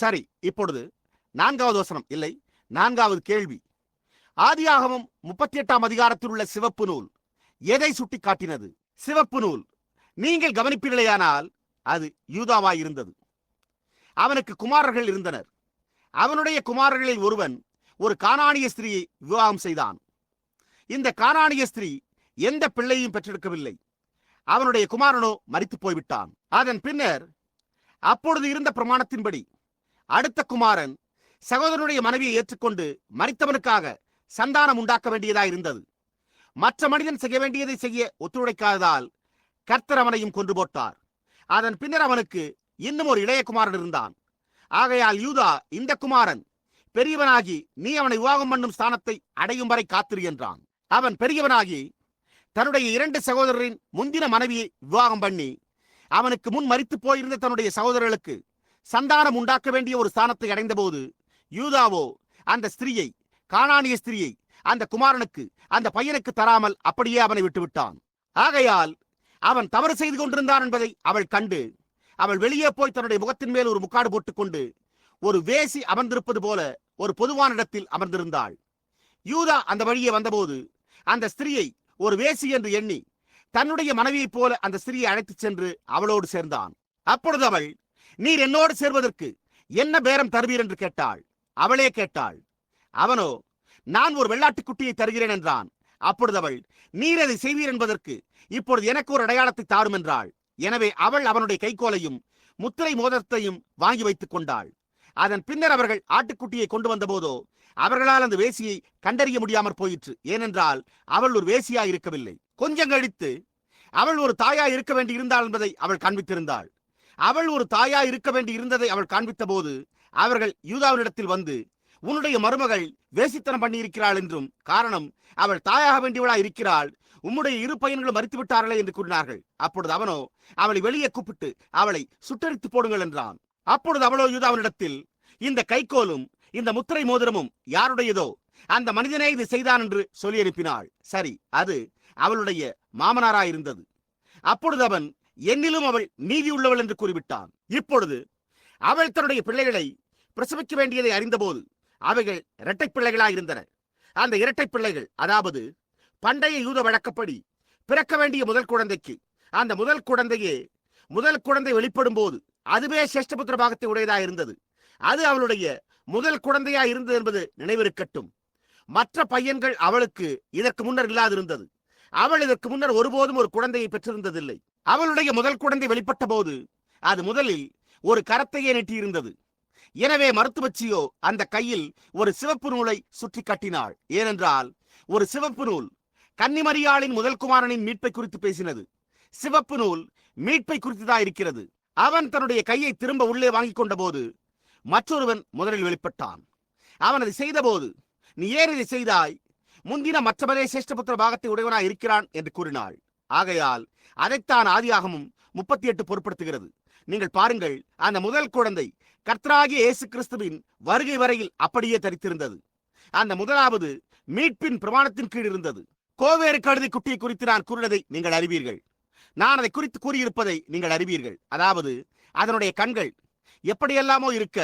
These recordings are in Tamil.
சரி இப்பொழுது நான்காவது வசனம். இல்லை நான்காவது கேள்வி. ஆதியாகமம் முப்பத்தி எட்டாம் அதிகாரத்தில் உள்ள சிவப்பு நூல். எதை சுட்டி காட்டினது சிவப்பு நூல். நீங்கள் கவனிப்பீர்களேயானால் அது யூதாவாய் இருந்தது. அவனுக்கு குமாரர்கள் இருந்தனர். அவனுடைய குமாரர்களில் ஒருவன் ஒரு காணாணிய ஸ்திரியை விவாகம் செய்தான். இந்த காணாணிய ஸ்திரீ எந்த பிள்ளையும் பெற்றெடுக்கவில்லை. அவனுடைய குமாரனோ மறித்து போய்விட்டான். அதன் பின்னர் அப்பொழுது இருந்த பிரமாணத்தின்படி அடுத்த குமாரன் சகோதரனுடைய மனைவியை ஏற்றுக்கொண்டு மறித்தவனுக்காக சந்தானம் உண்டாக்க வேண்டியதாய் இருந்தது. மற்ற மனிதன் செய்ய வேண்டியதை செய்ய ஒத்துழைக்காததால் கர்த்தர் அவனையும் கொன்று போட்டார். அதன் பின்னர் அவனுக்கு இன்னும் ஒரு இளைய குமாரன் இருந்தான். ஆகையால் யூதா இந்த குமாரன் பெரியவனாகி நீ அவனை விவாகம் பண்ணும் ஸ்தானத்தை அடையும் வரை காத்திரு என்றான். அவன் பெரியவனாகி தன்னுடைய இரண்டு சகோதரரின் முந்தின மனைவியை விவாகம் பண்ணி அவனுக்கு முன் மறித்து போயிருந்த தன்னுடைய சகோதரர்களுக்கு சந்தானம் உண்டாக்க வேண்டிய ஒரு ஸ்தானத்தை அடைந்தபோது யூதாவோ அந்த ஸ்திரீயை காணானிய ஸ்திரீயை அந்த குமாரனுக்கு அந்த பையனுக்கு தராமல் அப்படியே அவனை விட்டுவிட்டான். ஆகையால் அவன் தவறு செய்து கொண்டிருந்தான் என்பதை அவள் கண்டு அவள் வெளியே போய் தன்னுடைய முகத்தின் மேல் ஒரு முக்காடு போட்டுக்கொண்டு ஒரு வேசி அமர்ந்திருப்பது போல ஒரு பொதுவான இடத்தில் அமர்ந்திருந்தாள். யூதா அந்த வழியே வந்தபோது அந்த ஸ்திரீயை ஒரு வேசி என்று எண்ணி தன்னுடைய மனைவியைப் போல அந்த ஸ்திரீயை அழைத்துச் சென்று அவளோடு சேர்ந்தான். அப்பொழுது அவள் நீர் என்னோடு சேர்வதற்கு என்ன பேரம் தருவீர் என்று கேட்டாள். அவளே கேட்டாள் அவனோ நான் ஒரு வெள்ளாட்டுக்குட்டியை தருகிறேன் என்றான். அப்பொழுது அவள் நீர் அதை செய்வீர் என்பதற்கு இப்பொழுது எனக்கு ஒரு அடையாளத்தை தாரும் என்றாள். எனவே அவள் அவனுடைய கைகோலையும் முத்திரை மோதத்தையும் வாங்கி வைத்துக் கொண்டாள். அதன் பின்னர் அவர்கள் ஆட்டுக்குட்டியை கொண்டு வந்தபோதோ அவர்களால் அந்த வேசியை கண்டறிய முடியாமற் போயிற்று. ஏனென்றால் அவள் ஒரு வேசியாய் இருக்கவில்லை. கொஞ்சம் கழித்து அவள் ஒரு தாயாய் இருக்க வேண்டி இருந்தாள் என்பதை அவள் காண்பித்திருந்தாள். அவள் ஒரு தாயா இருக்க வேண்டி இருந்ததை அவள் காண்பித்த போது அவர்கள் யூதாவினிடத்தில் வந்து உன்னுடைய மருமகள் வேசித்தனம் பண்ணியிருக்கிறாள் என்றும் காரணம் அவள் தாயாக வேண்டியவளா இருக்கிறாள் உம்முடைய இரு பையன்களும் மறித்து விட்டார்களே என்று கூறினார்கள். அப்பொழுது அவனோ அவளை வெளியே கூப்பிட்டு அவளை சுட்டரித்து போடுங்கள் என்றான். அப்பொழுது அவளோ யூதாவினிடத்தில் இந்த கைகோலும் இந்த முத்திரை மோதிரமும் யாருடையதோ அந்த மனிதனே இது செய்தான் என்று சொல்லி அனுப்பினாள். சரி அது அவளுடைய மாமனாராயிருந்தது. அப்பொழுது அவன் என்னிலும் அவள் நீதி உள்ளவள் என்று கூறிவிட்டான். இப்பொழுது அவள் தன்னுடைய பிள்ளைகளை பிரசவிக்க வேண்டியதை அறிந்தபோது அவைகள் இரட்டை பிள்ளைகளாய் இருந்தன. அந்த இரட்டை பிள்ளைகள் அதாவது பண்டைய யூத வழக்கப்படி பிறக்க வேண்டிய முதல் குழந்தைக்கு அந்த முதல் குழந்தையே முதல் குழந்தை வெளிப்படும் போது அதுவே சேஷ்டபுத்திர பாகத்தை உடையதாக இருந்தது. அது அவளுடைய முதல் குழந்தையா இருந்தது என்பது நினைவிருக்கட்டும். மற்ற பையன்கள் அவளுக்கு இதற்கு முன்னர் இல்லாதிருந்தது. அவள் இதற்கு முன்னர் ஒருபோதும் ஒரு குழந்தையை பெற்றிருந்ததில்லை. அவளுடைய முதல் குழந்தை வெளிப்பட்ட போது அது முதலில் ஒரு கரத்தையே நெட்டியிருந்தது. எனவே மருத்துவச்சியோ அந்த கையில் ஒரு சிவப்பு நூலை சுற்றி கட்டினாள். ஏனென்றால் ஒரு சிவப்பு நூல் கன்னிமரியாளின் முதல் குமாரனின் மீட்பை குறித்து பேசினது. சிவப்பு நூல் மீட்பை குறித்துதான் இருக்கிறது. அவன் தன்னுடைய கையை திரும்ப உள்ளே வாங்கிக் கொண்ட போது மற்றொருவன் முதலில் வெளிப்பட்டான். அவன் அதை செய்தபோது நீ ஏன் இதை செய்தாய்? முந்தின மற்றவரே சேஷ்டபுத்திர பாகத்தை உடையவனாய் இருக்கிறான் என்று கூறினாள். ஆகையால் அதைத்தான் ஆதியாகமும் முப்பத்தி எட்டு பொருட்படுத்துகிறது. நீங்கள் பாருங்கள் அந்த முதல் குழந்தை கர்த்தராகிய இயேசு கிறிஸ்துவின் வருகை வரையில் அப்படியே தரித்திருந்தது. அந்த முதலாவது மீட்பின் பிரமாணத்தின் கீழ் இருந்தது. கோவேறு கழுதை குட்டியை குறித்து நான் கூறினதை நீங்கள் அறிவீர்கள். நான் அதை குறித்து கூறியிருப்பதை நீங்கள் அறிவீர்கள். அதாவது அதனுடைய கண்கள் எப்படியெல்லாமோ இருக்க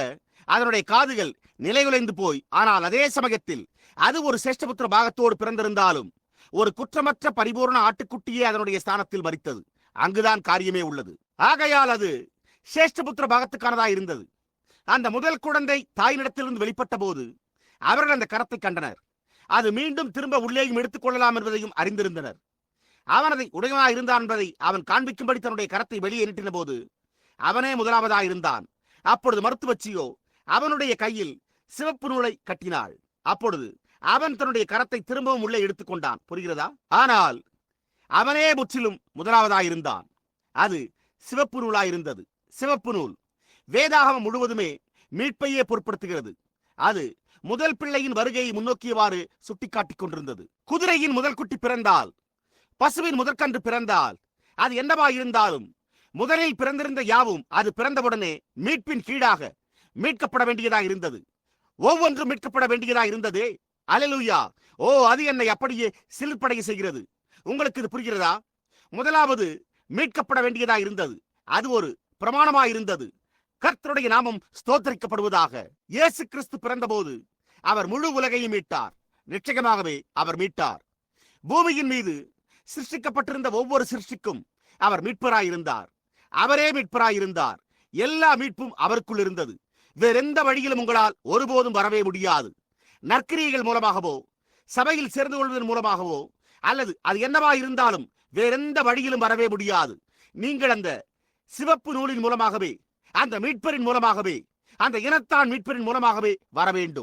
அதனுடைய காதுகள் நிலைகுலைந்து போய் ஆனால் அதே சமயத்தில் அது ஒரு சேஷ்டபுத்திர பாகத்தோடு பிறந்திருந்தாலும் ஒரு குற்றமற்ற பரிபூர்ண ஆட்டுக்குட்டியே அதனுடைய ஸ்தானத்தில் மறித்தது அங்குதான் காரியமே உள்ளது. ஆகையால் அது சேஷ்டபுத்திர பாகத்துக்கானதா இருந்தது. அந்த முதல் குழந்தை தாயினிடத்திலிருந்து வெளிப்பட்ட போது அவர்கள் அந்த கரத்தை கண்டனர். அது மீண்டும் திரும்ப உள்ளேயும் எடுத்துக் கொள்ளலாம் என்பதையும் அறிந்திருந்தனர். அவனதை அதை உடையவனா இருந்தான் என்பதை அவன் காண்பிக்கும்படி தன்னுடைய கரத்தை வெளியே நீட்டின போது அவனே முதலாவதா இருந்தான். அப்பொழுது மருத்துவச்சியோ அவனுடைய கையில் சிவப்பு நூலை கட்டினாள். அப்பொழுது அவன் தன்னுடைய கரத்தை திரும்பவும் உள்ளே எடுத்துக்கொண்டான் புரிகிறதா? ஆனால் அவனே முற்றிலும் முதலாவதாயிருந்தான் அது சிவப்பு நூலாயிருந்தது சிவப்பு நூல் வேதாகமம் முழுவதுமே மீட்பையே பொருட்படுத்துகிறது. அது முதல் பிள்ளையின் வருகையை முன்னோக்கியவாறு சுட்டிக்காட்டிக் கொண்டிருந்தது. குதிரையின் முதல் குட்டி பிறந்தால் பசுவின் முதற்கன்று பிறந்தால் அது என்னவா இருந்தாலும் முதலில் பிறந்திருந்த யாவும் அது பிறந்தவுடனே மீட்பின் கீழாக மீட்கப்பட வேண்டியதாக இருந்தது ஒவ்வொன்றும் மீட்கப்பட வேண்டியதாக இருந்ததே அலலுயா ஓ அது என்னை அப்படியே சிலிர்ப்படைய செய்கிறது. உங்களுக்கு இது புரிகிறதா? முதலாவது மீட்கப்பட வேண்டியதா இருந்தது. அது ஒரு பிரமாணமா இருந்தது. கர்த்தருடைய நாமம் ஸ்தோத்தரிக்கப்படுவதாக. இயேசு கிறிஸ்து பிறந்தபோது அவர் முழு உலகையும் மீட்டார். நிச்சயமாகவே அவர் மீட்டார். பூமியின் மீது சிருஷ்டிக்கப்பட்டிருந்த ஒவ்வொரு சிருஷ்டிக்கும் அவர் மீட்பராயிருந்தார். அவரே மீட்பராயிருந்தார். எல்லா மீட்பும் அவருக்குள் இருந்தது. வேறெந்த வழியிலும் உங்களால் ஒருபோதும் வரவே முடியாது. நற்கிரியைகள் மூலமாகவோ சபையில் சேர்ந்து கொள்வதன் மூலமாகவோ அல்லது அது என்னவா இருந்தாலும் வேறெந்த வழியிலும் வரவே முடியாது. நீங்கள் அந்த சிவப்பு நூலின் மூலமாகவே அந்த மீட்பரின் மூலமாகவே அந்த இனத்தான் மீட்பரின் மூலமாகவே வர வேண்டும்.